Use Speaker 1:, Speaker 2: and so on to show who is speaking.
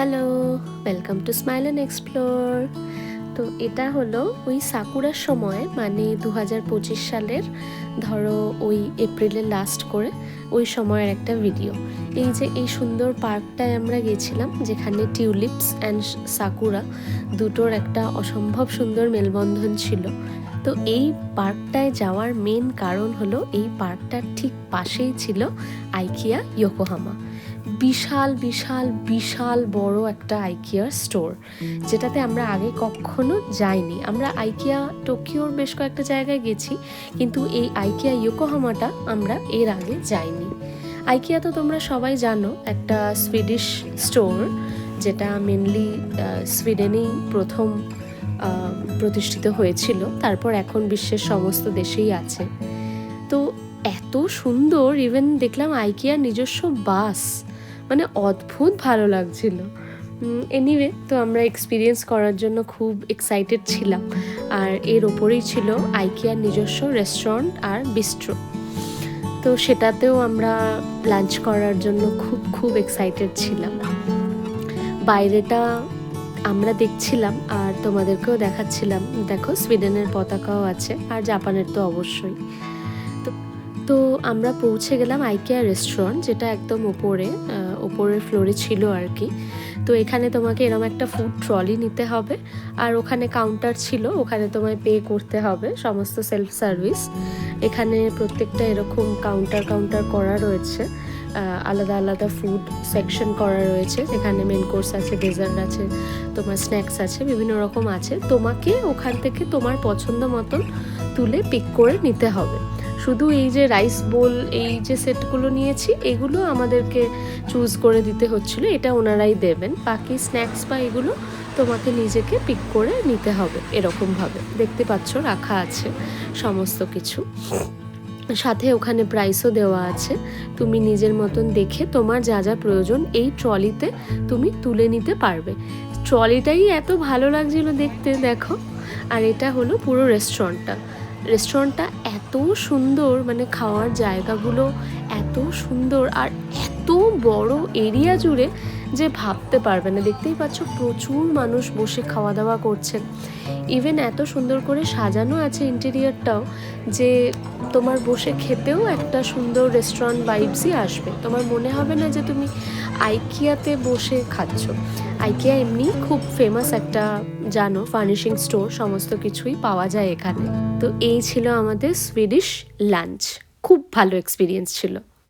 Speaker 1: Hello welcome to smile and explore তো এটা হলো ওই সাকুরার সময় মানে দু হাজার পঁচিশ সালের, ধরো ওই এপ্রিলের লাস্ট করে ওই সময়ের একটা ভিডিও এই যে এই সুন্দর পার্কটায় আমরা গেছিলাম, যেখানে টিউলিপস অ্যান্ড সাকুরা দুটোর একটা অসম্ভব সুন্দর মেলবন্ধন ছিল। তো এই পার্কটায় যাওয়ার মেন কারণ হলো এই পার্কটার ঠিক পাশেই ছিল আইকিয়া ইয়োকোহামা বিশাল বিশাল বিশাল বড় একটা আইকিয়ার স্টোর, যেটাতে আমরা আগে কখনো যাইনি। আমরা আইকিয়া টোকিওর বেশ কয়েকটা জায়গায় গেছি, কিন্তু এই আইকিয়া ইয়োকোহামাটা আমরা এর আগে যাইনি। আইকিয়া তো তোমরা সবাই জানো, একটা সুইডিশ স্টোর যেটা মেনলি সুইডেনেই প্রথম প্রতিষ্ঠিত হয়েছিল, তারপর এখন বিশ্বের সমস্ত দেশেই আছে। তো এত সুন্দর ইভেন দেখলাম আইকিয়ার নিজস্ব বাস মানে অদ্ভুত ভালো লাগছিল। এনিওয়ে তো আমরা এক্সপিরিয়েন্স করার জন্য খুব এক্সাইটেড ছিলাম। আর এর ওপরেই ছিল আইকিয়ার নিজস্ব রেস্টুরেন্ট আর বিস্ট্রো তো সেটাতেও আমরা লাঞ্চ করার জন্য খুব খুব এক্সাইটেড ছিলাম। বাইরেটা আমরা দেখছিলাম আর তোমাদেরকেও দেখাচ্ছিলাম। দেখো সুইডেনের পতাকাও আছে আর জাপানের তো অবশ্যই। তো আমরা পৌঁছে গেলাম আইকিয়া রেস্টুরেন্ট যেটা একদম ওপরে ওপরের ফ্লোরে ছিল আর কি। তো এখানে তোমাকে এরকম একটা ফুড ট্রলি নিতে হবে, আর ওখানে কাউন্টার ছিল, ওখানে তোমায় পে করতে হবে সমস্ত সেলফ সার্ভিস এখানে প্রত্যেকটা এরকম কাউন্টার কাউন্টার করা রয়েছে আলাদা আলাদা ফুড সেকশন করা রয়েছে। এখানে মেন কোর্স আছে ডেজার্ট আছে, তোমার স্ন্যাক্স আছে, বিভিন্ন রকম আছে। তোমাকে ওখান থেকে তোমার পছন্দ মতন তুলে পিক করে নিতে হবে। শুধু এই যে রাইস বোল এই যে সেটগুলো নিয়েছি, এগুলো আমাদেরকে চুজ করে দিতে হচ্ছিল, এটা ওনারাই দেবেন। বাকি স্ন্যাক্স বা এগুলো তোমাকে নিজেকে পিক করে নিতে হবে এরকমভাবে। দেখতে পাচ্ছ রাখা আছে সমস্ত কিছু। সাথে ওখানে প্রাইসও দেওয়া আছে। তুমি নিজের মতন দেখে তোমার যা যা প্রয়োজন এই ট্রলিতে তুমি তুলে নিতে পারবে। ট্রলিটাই এত ভালো লাগছিল দেখতে, দেখো। আর এটা হলো পুরো রেস্টুরেন্টটা রেস্টুরেন্টটা এত সুন্দর মানে খাওয়ার জায়গাগুলো এত সুন্দর আর এত বড় এরিয়া জুড়ে যে ভাবতে পারবে না। দেখতেই পাচ্ছ প্রচুর মানুষ বসে খাওয়া দাওয়া করছেন। ইভেন এত সুন্দর করে সাজানো আছে ইন্টেরিয়রটাও যে তোমার বসে খেতেও একটা সুন্দর রেস্টুরেন্ট ভাইবসই আসবে। তোমার মনে হবে না যে তুমি আইকিয়াতে বসে খাচ্ছ। আইকিয়া এমনি খুব ফেমাস একটা, জানো ফার্নিশিং স্টোর সমস্ত কিছুই পাওয়া যায় এখানে। তো এই ছিল আমাদের সুইডিশ লাঞ্চ ভালো এক্সপিরিয়েন্স ছিল।